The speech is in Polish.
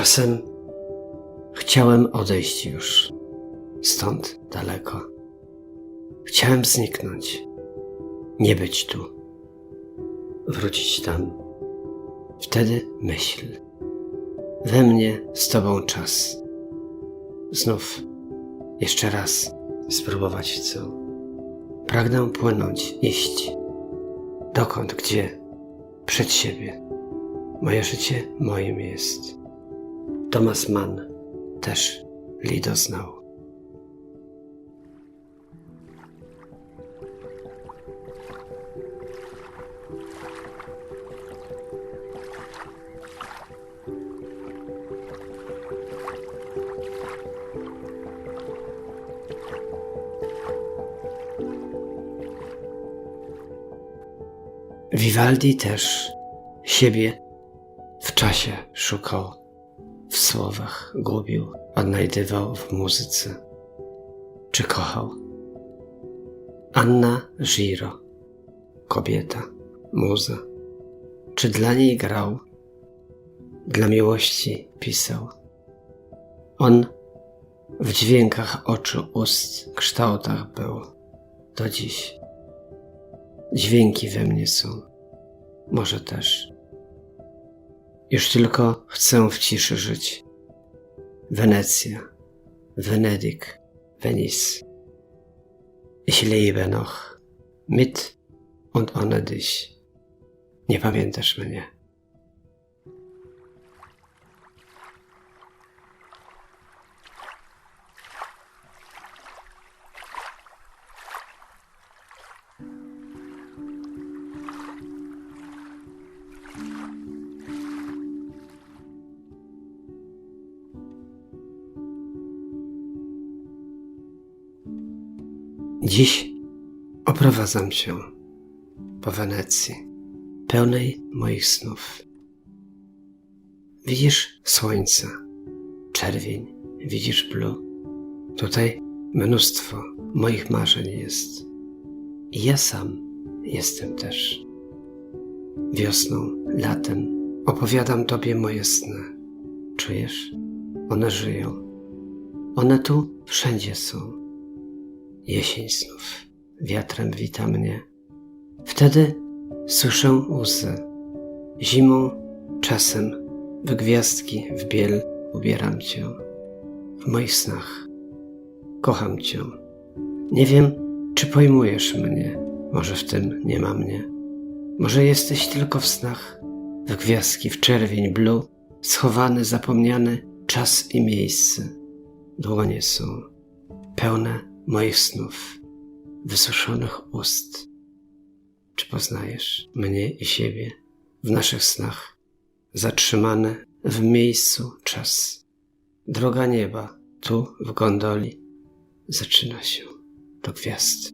Czasem chciałem odejść już stąd daleko. Chciałem zniknąć, nie być tu, wrócić tam. Wtedy myśl. We mnie z Tobą czas. Znów, jeszcze raz spróbować chcę. Pragnę płynąć, iść. Dokąd, gdzie? Przed siebie. Moje życie moim jest. Thomas Mann też Lido znał. Vivaldi też siebie w czasie szukał, w słowach gubił, odnajdywał w muzyce. Czy kochał? Anna Giro, kobieta, muza. Czy dla niej grał? Dla miłości pisał. On w dźwiękach oczu, ust, kształtach był do dziś. Dźwięki we mnie są, może też. Już tylko chcę w ciszy żyć. Wenecja, Wenedyk, Venice. Ich lebe noch, mit und ohne dich. Nie pamiętasz mnie. Dziś oprowadzam się po Wenecji, pełnej moich snów. Widzisz słońce, czerwień, widzisz blue. Tutaj mnóstwo moich marzeń jest. I ja sam jestem też. Wiosną, latem opowiadam Tobie moje sny. Czujesz? One żyją. One tu wszędzie są jesień znów wiatrem wita mnie. Wtedy słyszę łzy. Zimą czasem w gwiazdki w biel ubieram cię. W moich snach kocham cię. Nie wiem, czy pojmujesz mnie. Może w tym nie ma mnie. Może jesteś tylko w snach, w gwiazdki, w czerwień, blue, schowany, zapomniany czas i miejsce. Dłonie są pełne moich snów, wysuszonych ust. Czy poznajesz mnie i siebie w naszych snach, zatrzymane w miejscu czas? Droga nieba, tu w gondoli, zaczyna się do gwiazd.